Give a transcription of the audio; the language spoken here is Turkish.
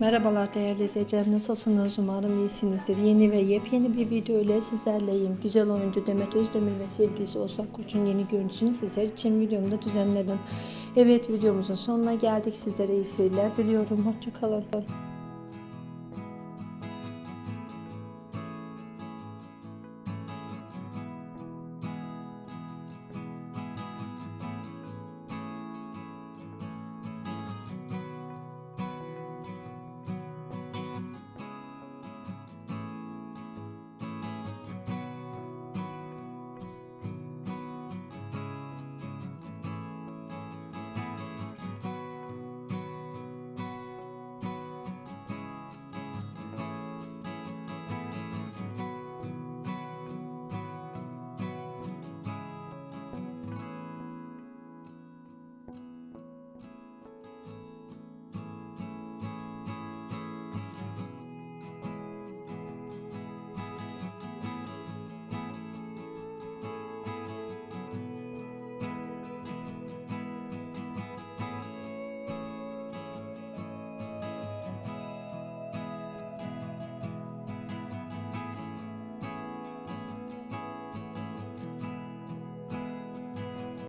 Merhabalar değerli izleyicilerim nasılsınız umarım iyisinizdir. Yeni ve yepyeni bir video ile sizlerleyim. Güzel oyuncu Demet Özdemir ve sevgilisi Oğuzhan Koç'un yeni görüntüsünü sizler için videomda düzenledim. Evet videomuzun sonuna geldik. Sizlere iyi seyirler diliyorum. Hoşçakalın. Bye.